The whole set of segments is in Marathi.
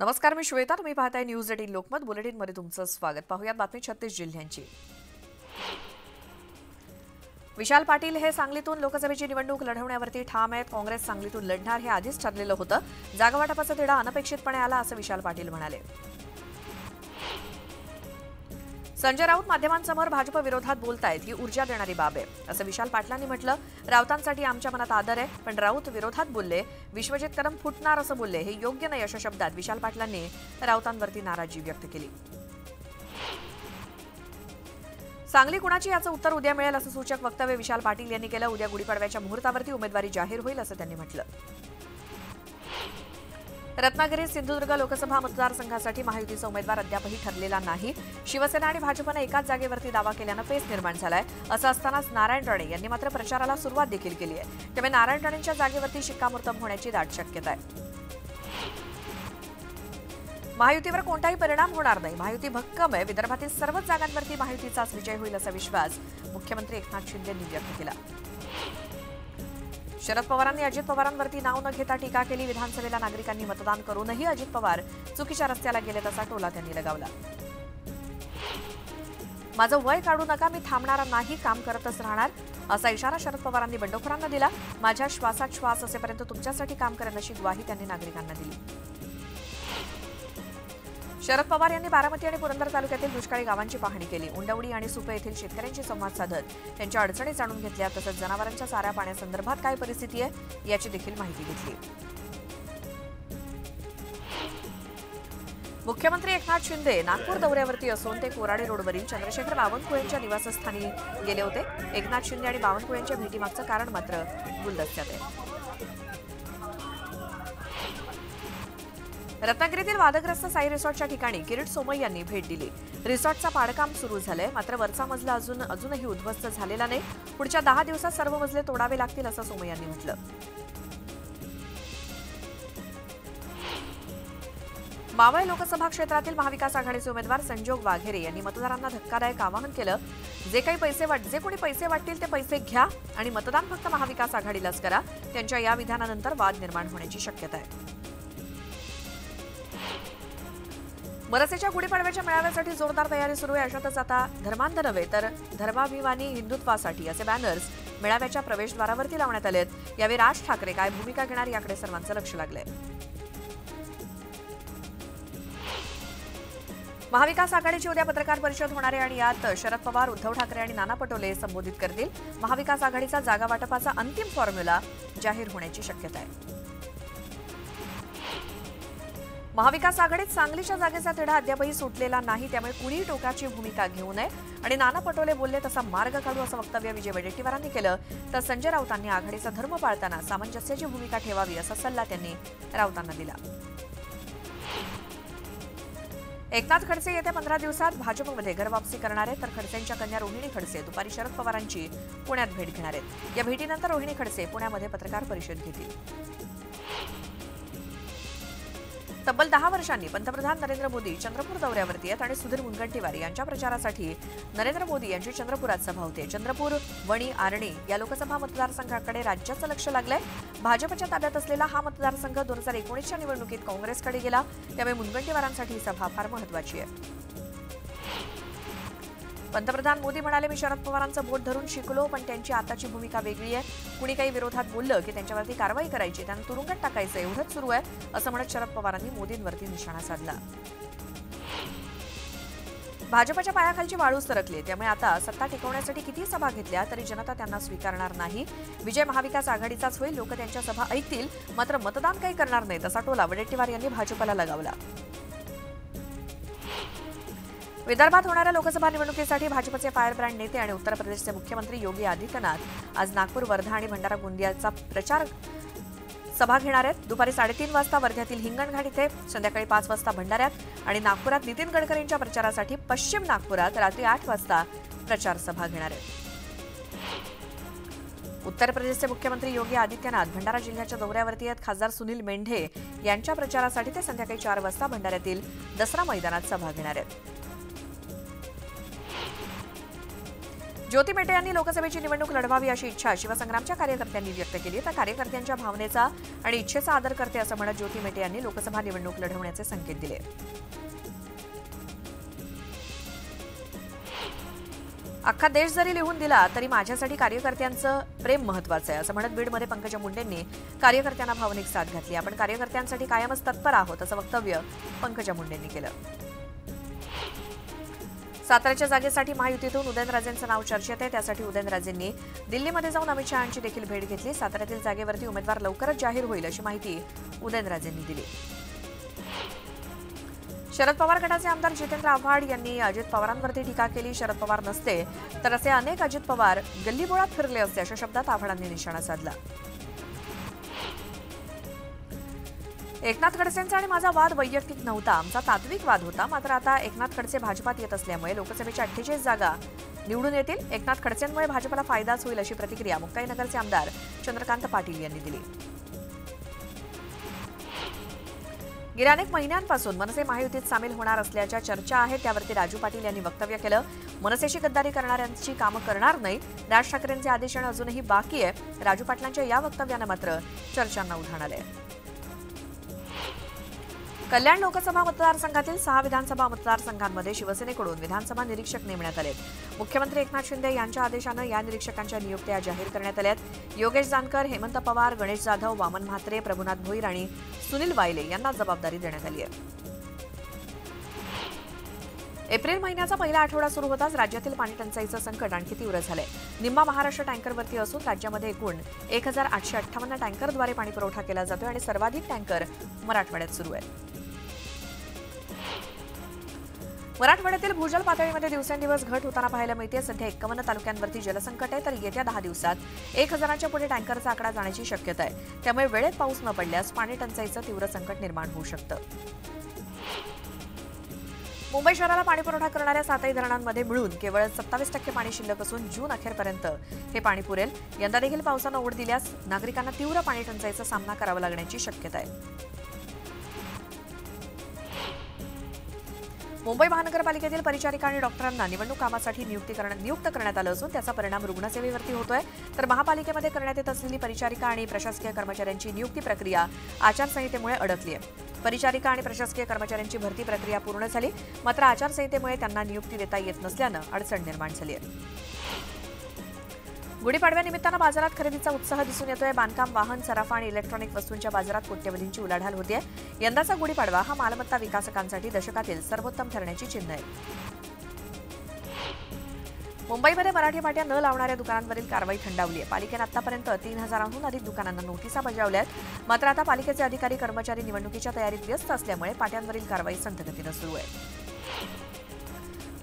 नमस्कार मी श्वेता. तुम्ही पाहताय न्यूज एटीन लोकमत. बुलेटिनमध्ये तुमचं स्वागत. पाहूयात बातमी छत्तीस जिल्ह्यांची. विशाल पाटील हे सांगलीतून लोकसभेची निवडणूक लढवण्यावरती ठाम आहेत. काँग्रेस सांगलीतून लढणार हे आधीच ठरलेलं होतं. जागावाटपाचा तिढा अनपेक्षितपणे आला असं विशाल पाटील म्हणाले. संजय राऊत माध्यमांसमोर भाजप विरोधात बोलतायत ही ऊर्जा देणारी बाब आहे. असं विशाल पाटलांनी म्हटलं राऊतांसाठी आमच्या मनात आदर आहे पण राऊत विरोधात बोलले विश्वजित कदम फुटणार असं बोलले हे योग्य नाही अशा शब्दात विशाल पाटलांनी राऊतांवरती नाराजी व्यक्त केली. सांगली कुणाची याचं उत्तर उद्या मिळेल असं सूचक वक्तव्य विशाल पाटील यांनी केलं उद्या गुढीपाडव्याच्या मुहूर्तावरती उमेदवारी जाहीर होईल असं त्यांनी म्हटलं. रत्नागिरी सिंधुदुर्ग लोकसभा मतदारसंघासाठी महायुतीचा उमेदवार अद्यापही ठरलेला नाही. शिवसेना आणि भाजपनं एकाच जागेवरती दावा केल्यानं पेच निर्माण झालाय. असं असतानाच नारायण राणे यांनी मात्र प्रचाराला सुरुवात देखील केली आहे. त्यामुळे नारायण राणेंच्या जागेवरती शिक्कामोर्तब होण्याची दाट शक्यता आहे. महायुतीवर कोणताही परिणाम होणार नाही. महायुती भक्कम आहे. विदर्भातील सर्वच जागांवरती महायुतीचाच विजय होईल असा विश्वास मुख्यमंत्री एकनाथ शिंदे यांनी व्यक्त केला. शरद पवारांनी अजित पवारांवरती नाव न घेता टीका केली. विधानसभेला नागरिकांनी मतदान करूनही अजित पवार चुकीच्या रस्त्याला गेले तसा टोला त्यांनी लगावला. माझं वय काढू नका मी थांबणार नाही काम करतच राहणार असा इशारा शरद पवारांनी बंडखोरांना दिला. माझ्या श्वासात श्वास असेपर्यंत तुमच्यासाठी काम करेन अशी ग्वाही त्यांनी नागरिकांना दिली. शरद पवार यांनी बारामती आणि पुरंदर तालुक्यातील दुष्काळी गावांची पाहणी केली. उंडवडी आणि सुपे येथील शेतकऱ्यांशी संवाद साधत त्यांच्या अडचणी जाणून घेतल्या तसंच जनावरांच्या चारा पाण्यासंदर्भात काय परिस्थिती आहे याची देखील माहिती घेतली. मुख्यमंत्री एकनाथ शिंदे नागपूर दौऱ्यावरती असून ते कोराडे रोडवरील चंद्रशेखर बावनकुळेंच्या निवासस्थानी गेले होते. एकनाथ शिंदे आणि बावनकुळेंच्या भेटीमागचं कारण मात्र गुलदस्त्यात आहे. रत्नागिरीतील वादग्रस्त साई रिसॉर्टच्या ठिकाणी किरीट सोमय यांनी भेट दिली. रिसॉर्टचा पाडकाम सुरू झालंय मात्र वरचा मजला अजून अजूनही उद्ध्वस्त झालेला नाही. पुढच्या दहा दिवसात सर्व मजले तोडावे लागतील असं सोमय यांनी म्हटलं. मावळ लोकसभा क्षेत्रातील महाविकास आघाडीचे उमेदवार संजोग वाघेरे यांनी मतदारांना धक्कादायक आवाहन केलं. जे काही पैसे वाट जे कोणी पैसे वाटतील ते पैसे घ्या आणि मतदान फक्त महाविकास आघाडीलाच करा. त्यांच्या या विधानानंतर वाद निर्माण होण्याची शक्यता आहे. मनसेच्या गुढीपाडव्याच्या मेळाव्यासाठी जोरदार तयारी सुरू आहे. अशातच आता धर्मांध नव्हे तर धर्माभिमानी हिंदुत्वासाठी असे बॅनर्स मेळाव्याच्या प्रवेशद्वारावरती लावण्यात आले आहेत यावेळी राज ठाकरे काय भूमिका घेणार याकडे सर्वांचं लक्ष लागलंय. महाविकास आघाडीची उद्या पत्रकार परिषद होणार आहे आणि यात शरद पवार उद्धव ठाकरे आणि नाना पटोले संबोधित करतील. महाविकास आघाडीचा जागा वाटपाचा अंतिम फॉर्म्युला जाहीर होण्याची शक्यता आहे. महाविकास आघाडीत सांगलीच्या जागेचा तिढा अद्यापही सुटलेला नाही त्यामुळे कुणीही टोकाची भूमिका घेऊ नये. आणि नाना पटोले बोलले तसा मार्ग काढू असं वक्तव्य विजय वडेट्टीवारांनी केलं. तर संजय राऊतांनी आघाडीचा धर्म पाळताना सामंजस्याची भूमिका ठेवावी असा सल्ला त्यांनी राऊतांना दिला. एकनाथ खडसे येत्या पंधरा दिवसात भाजपमध्ये घरवापसी करणार आहेत तर खडसेंच्या कन्या रोहिणी खडसे दुपारी शरद पवारांची पुण्यात भेट घेणार आहेत. या भेटीनंतर रोहिणी खडसे पुण्यामध्ये पत्रकार परिषद घेतील. तब्बल दहा वर्षांनी पंतप्रधान नरेंद्र मोदी चंद्रपूर दौऱ्यावरती आहेत आणि सुधीर मुनगंटीवार यांच्या प्रचारासाठी नरेंद्र मोदी यांची चंद्रपुरात सभा होते. चंद्रपूर वणी आर्णी या लोकसभा मतदारसंघाकडे राज्याचं लक्ष लागलंय. भाजपच्या ताब्यात असलेला हा मतदारसंघ दोन हजार एकोणीसच्या निवडणुकीत काँग्रेसकडे गेला. त्यामुळे मुनगंटीवारांसाठी ही सभा फार महत्वाची आहे. पंतप्रधान मोदी म्हणाले मी शरद पवारांचं बोट धरून शिकलो पण त्यांची आताची भूमिका वेगळी आहे. कुणी काही विरोधात बोललं की त्यांच्यावरती कारवाई करायची त्यांना तुरुंगात टाकायचं एवढंच सुरू आहे असं म्हणत शरद पवारांनी मोदींवरती निशाणा साधला. भाजपच्या पायाखालची वाळू सरकली त्यामुळे आता सत्ता टिकवण्यासाठी किती सभा घेतल्या तरी जनता त्यांना स्वीकारणार नाही. विजय महाविकास आघाडीचाच होईल लोक त्यांच्या सभा ऐकतील मात्र मतदान काही करणार नाही तसा टोला वडेट्टीवार यांनी भाजपला लगावला. विदर्भात होणाऱ्या लोकसभा निवडणुकीसाठी भाजपचे फायरब्रँड नेते आणि उत्तर प्रदेशचे मुख्यमंत्री योगी आदित्यनाथ आज नागपूर वर्धा आणि भंडारा गोंदियाचा प्रचार सभा घेणार आहेत. दुपारी साडेतीन वाजता वर्ध्यातील हिंगणघाट इथे संध्याकाळी पाच वाजता भंडाऱ्यात आणि नागपुरात नितीन गडकरींच्या प्रचारासाठी पश्चिम नागपुरात रात्री आठ वाजता प्रचार सभा घेणार आहेत. उत्तर प्रदेशचे मुख्यमंत्री योगी आदित्यनाथ भंडारा जिल्ह्याच्या दौऱ्यावरती आहेत. खासदार सुनील मेंढे यांच्या प्रचारासाठी ते संध्याकाळी चार वाजता भंडाऱ्यातील दसरा मैदानात सभा घेणार आहेत. ज्योती मेटे यांनी लोकसभेची निवडणूक लढवावी अशी इच्छा शिवसंग्रामच्या कार्यकर्त्यांनी व्यक्त केली तर कार्यकर्त्यांच्या भावनेचा आणि इच्छेचा आदर करते असं म्हणत ज्योती मेटे यांनी लोकसभा निवडणूक लढवण्याचे संकेत दिले. अख्खा देश जरी लिहून दिला तरी माझ्यासाठी कार्यकर्त्यांचं प्रेम महत्वाचं आहे असं म्हणत बीडमध्ये पंकजा मुंडेंनी कार्यकर्त्यांना भावनिक साथ घातली आपण कार्यकर्त्यांसाठी कायमच तत्पर आहोत असं वक्तव्य पंकजा मुंडेंनी केलं. साताऱ्याच्या जागेसाठी महायुतीतून उदयनराजेंचं नाव चर्चेत आहे. त्यासाठी उदयनराजेंनी दिल्लीमध्ये जाऊन अमित शहांची देखील भेट घेतली. साताऱ्यातील जागेवरती उमेदवार लवकरच जाहीर होईल अशी माहिती उदयनराजेंनी दिली. शरद पवार गटाचे आमदार जितेंद्र आव्हाड यांनी अजित पवारांवरती टीका केली. शरद पवार नसते तर असे अनेक अजित पवार गल्लीबोळात फिरले असते अशा शब्दात आव्हाडांनी निशाणा साधला. एकनाथ खडसेंचा आणि माझा वाद वैयक्तिक नव्हता. आमचा तात्विक वाद होता. मात्र आता एकनाथ खडसे भाजपात येत असल्यामुळे लोकसभेच्या अठ्ठेचाळीस जागा निवडून येतील. एकनाथ खडसेंमुळे भाजपला फायदाच होईल अशी प्रतिक्रिया मुक्ताईनगरचे आमदार चंद्रकांत पाटील यांनी दिली. गेल्या अनेक महिन्यांपासून मनसे महायुतीत सामील होणार असल्याच्या चर्चा आहेत. त्यावरती राजू पाटील यांनी वक्तव्य केलं. मनसेशी गद्दारी करणाऱ्यांची कामं करणार नाही. राज ठाकरेंचे आदेश येणं अजूनही बाकी आहे. राजू पाटलांच्या या वक्तव्यानं मात्र चर्चांना उधाण आलंय. कल्याण लोकसभा मतदारसंघातील सहा विधानसभा मतदारसंघांमध्ये शिवसेनेकडून विधानसभा निरीक्षक नेमण्यात आले मुख्यमंत्री एकनाथ शिंदे यांच्या आदेशानं या निरीक्षकांच्या नियुक्त्या जाहीर करण्यात आल्या योगेश जानकर हेमंत पवार गणेश जाधव वामन म्हात्रे प्रभुनाथ भोईर आणि सुनील वायले यांना जबाबदारी देण्यात आली आहे. एप्रिल महिन्याचा पहिला आठवडा सुरू होताच राज्यातील पाणी टंचाईचं संकट आणखी तीव्र झालंय. निम्मा महाराष्ट्र टँकरवरती असून राज्यामध्ये एकूण एक हजार आठशे अठ्ठावन्न टँकरद्वारे पाणीपुरवठा केला जातोय आणि सर्वाधिक टँकर मराठवाड्यात सुरू आहेत. मराठवाड्यातील भूजल पातळीमध्ये दिवसेंदिवस घट होताना पाहायला मिळते. सध्या एक्कावन्न तालुक्यांवरती जलसंकट आहे तर येत्या दहा दिवसात एक हजाराच्या पुढे टँकरचा आकडा जाण्याची शक्यता आहे. त्यामुळे वेळेत पाऊस न पडल्यास पाणी टंचाईचं तीव्र संकट निर्माण होऊ शकतं. मुंबई शहराला पाणी पुरवठा करणाऱ्या सातही धरणांमध्ये मिळून केवळ सत्तावीस टक्के पाणी शिल्लक असून जून अखेरपर्यंत हे पाणी पुरेल. यंदा देखील पावसानं ओढ दिल्यास नागरिकांना तीव्र पाणी टंचाईचा सामना करावा लागण्याची शक्यता आहे. मुंबई महानगरपालिकेतील परिचारिका आणि डॉक्टरांना निवडणूक कामासाठी नियुक्ती नियुक्त करण्यात आलं असून त्याचा परिणाम रुग्णसेवेवरती होतोय. तर महापालिकेमध्ये करण्यात येत असलेली परिचारिका आणि प्रशासकीय कर्मचाऱ्यांची नियुक्ती प्रक्रिया आचारसंहितेमुळे अडकली आहे परिचारिका आणि प्रशासकीय कर्मचाऱ्यांची भरती प्रक्रिया पूर्ण झाली मात्र आचारसंहितेमुळे त्यांना नियुक्ती देता येत नसल्यानं अडचण निर्माण झाली आहे. गुढीपाडव्यानिमित्तानं बाजारात खरेदीचा उत्साह दिसून येतोय. बांधकाम वाहन सराफा आणि इलेक्ट्रॉनिक वस्तूंच्या बाजारात कोट्यवधींची उलाढाल होतीये. यंदाचा गुढीपाडवा हा मालमत्ता विकासकांसाठी दशकातील सर्वोत्तम ठरण्याची चिन्ह आहे. मुंबईमध्ये मराठी पाट्या न लावणाऱ्या दुकानांवरील कारवाई थंडावली आहे पालिकेनं आतापर्यंत तीन हजारांहून अधिक दुकानांना नोटिसा बजावल्या आहेत मात्र आता पालिकेचे अधिकारी कर्मचारी निवडणुकीच्या तयारीत व्यस्त असल्यामुळे पाट्यांवरील कारवाई संथगतीनं सुरू आहे.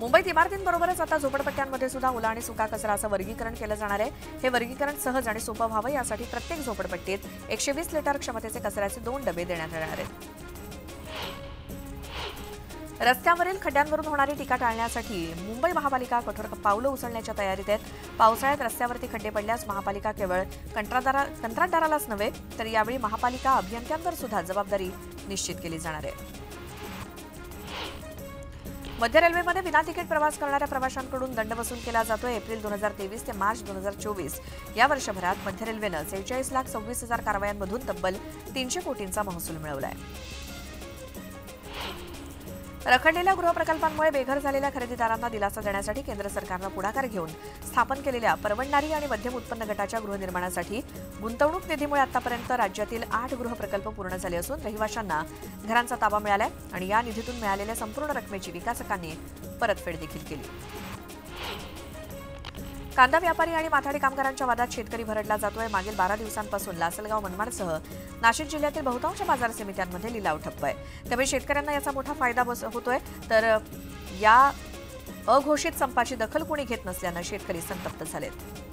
मुंबईत इमारतींबरोबरच आता झोपडपट्ट्यांमध्ये सुद्धा ओला आणि सुका कचरा असं वर्गीकरण केलं जाणार आहे. हे वर्गीकरण सहज आणि सोपं व्हावं यासाठी प्रत्येक झोपडपट्टीत एकशे वीस लिटर क्षमतेचे कचऱ्याचे दोन डबे देण्यात येणार आहेत. रस्त्यावरील खड्ड्यांवरून होणारी टीका टाळण्यासाठी मुंबई महापालिका कठोर पावलं उचलण्याच्या तयारीत आहेत. पावसाळ्यात रस्त्यावरती खड्डे पडल्यास महापालिका केवळ कंत्राटदारा कंत्राटदारालाच नव्हे तर यावेळी महापालिका अभियंत्यांवर सुद्धा जबाबदारी निश्चित केली जाणार आहे. मध्य रेल्वेमध्ये विना तिकीट प्रवास करणाऱ्या प्रवाशांकडून दंड वसूल केला जातोय. एप्रिल दोन हजार तेवीस ते मार्च दोन हजार चोवीस. या वर्षभरात मध्य रेल्वेनं सेहेचाळीस लाख सव्वीस हजार कारवायांमधून तब्बल तीनशे कोटींचा महसूल मिळवलाय. रखडलेल्या गृहप्रकल्पांमुळे बेघर झालेल्या खरेदीदारांना दिलासा देण्यासाठी केंद्र सरकारनं पुढाकार घेऊन स्थापन केलेल्या परवडणारी आणि मध्यम उत्पन्न गटाच्या गृहनिर्माणासाठी गुंतवणूक निधीमुळे आतापर्यंत राज्यातील आठ गृहप्रकल्प पूर्ण झाले असून रहिवाशांना घरांचा ताबा मिळालाय आणि या निधीतून मिळालेल्या संपूर्ण रकमेची विकासकांनी परतफेड देखील केली. कांदा व्यापारी आणि माथाडी कामगारांच्या वादात शेतकरी भरडला जातोय. मागील बारा दिवसांपासून लासलगाव मनमाडसह नाशिक जिल्ह्यातील बहुतांश बाजार समित्यांमध्ये लिलाव ठप्प आहे. त्यामुळे शेतकऱ्यांना याचा मोठा फायदा बस होतोय. तर या अघोषित संपाची दखल कोणी घेत नसल्यानं शेतकरी संतप्त झालेत.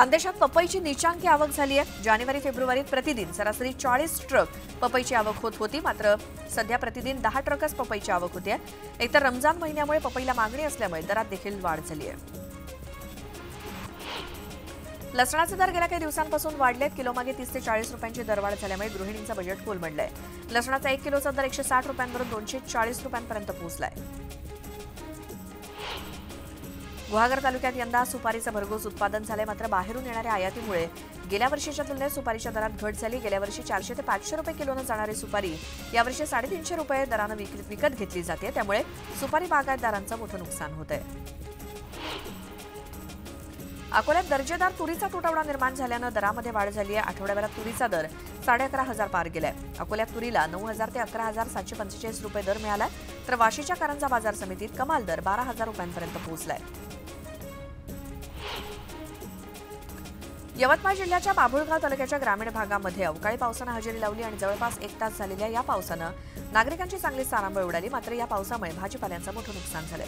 खानदेशात पपईची निचांकी आवक झाली आहे. जानेवारी फेब्रुवारीत प्रतिदिन सरासरी चाळीस ट्रक पपईची आवक होत होती. मात्र सध्या प्रतिदिन दहा ट्रकच पपईची आवक होते एकतर रमजान महिन्यामुळे पपईला मागणी असल्यामुळे दरात देखील वाढ झाली आहे. लसणाचे दर गेल्या काही दिवसांपासून वाढलेत किलोमागे तीस ते चाळीस रुपयांची दरवाढ झाल्यामुळे गृहिणींचं बजेट कोलमडलंय. लसणाचा एक किलोचा दर एकशे साठ रुपयांवरून दोनशे चाळीस रुपयांपर्यंत पोहोचलाय. गुहागर तालुक्यात यंदा सुपारीचं भरघोस उत्पादन झालंय. मात्र बाहेरून येणाऱ्या आयातीमुळे गेल्या वर्षीच्या तुलनेत सुपारीच्या दरात घट झाली. गेल्या वर्षी चारशे ते पाचशे रुपये किलोनं जाणारी सुपारी यावर्षी साडेतीनशे रुपये दरानं विक- विकत घेतली जाते. त्यामुळे सुपारी बागायतदारांचं मोठं नुकसान होत आहे अकोल्यात दर्जेदार तुरीचा तुटवडा निर्माण झाल्यानं दरामध्ये वाढ झाली आहे आठवड्याभरात तुरीचा दर साडे अकरा हजार पार गेलाय. अकोल्यात तुरीला नऊ हजार ते अकरा हजार सातशे पंचेचाळीस रुपये दर मिळालाय. तर वाशीच्या कारंजा बाजार समितीत कमाल दर बारा हजार रुपयांपर्यंत पोहोचलाय. यवतमाळ जिल्ह्याच्या बाभुळगाव तालुक्याच्या ग्रामीण भागामध्ये अवकाळी पावसानं हजेरी लावली आणि जवळपास एक तास झालेल्या या पावसानं नागरिकांची चांगली सारांबळ उडाली. मात्र या पावसामुळे भाजीपाल्यांचं मोठं नुकसान झालं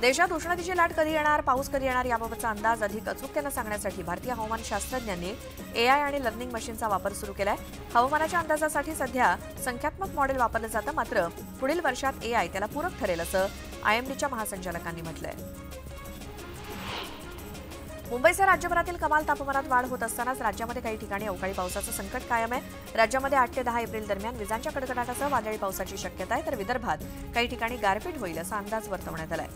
देशात उष्णतेची लाट कधी येणार पाऊस कधी येणार याबाबतचा अंदाज अधिक अचूकतेनं सांगण्यासाठी भारतीय हवामान शास्त्रज्ञांनी एआय आणि लर्निंग मशीनचा वापर सुरू केलाय. हवामानाच्या अंदाजासाठी सध्या संख्यात्मक मॉडेल वापरलं जातं मात्र पुढील वर्षात एआय त्याला पूरक ठरेल असं आयएमडीच्या महासंचालकांनी म्हटलंय. मुंबईसह राज्यभरातील कमाल तापमानात वाढ होत असतानाच राज्यामध्ये काही ठिकाणी अवकाळी पावसाचं संकट कायम आहे. राज्यामध्ये आठ ते दहा एप्रिल दरम्यान विजांच्या कडकडाटासह वादळी पावसाची शक्यता आहे. तर विदर्भात काही ठिकाणी गारपीट होईल असा अंदाज वर्तवण्यात आलाय.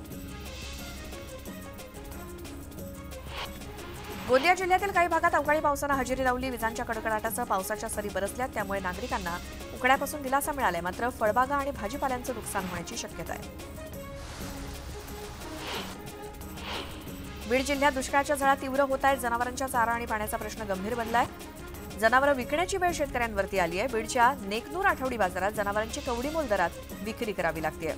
गोंदिया जिल्ह्यातील काही भागात अवकाळी पावसानं हजेरी लावली. विजांच्या कडकडाटासह पावसाच्या सरी बरसल्यात. त्यामुळे नागरिकांना उकड्यापासून दिलासा मिळालाय. मात्र फळबागा आणि भाजीपाल्यांचं नुकसान होण्याची शक्यता आहे. बीड जिल्ह्यात दुष्काळाच्या झळा तीव्र होत आहेत. जनावरांच्या चारा आणि पाण्याचा प्रश्न गंभीर बनलाय. जनावरं विकण्याची वेळ शेतकऱ्यांवरती आली आहे बीडच्या नेकनूर आठवडी बाजारात जनावरांची कवडीमोल दरात विक्री करावी लागते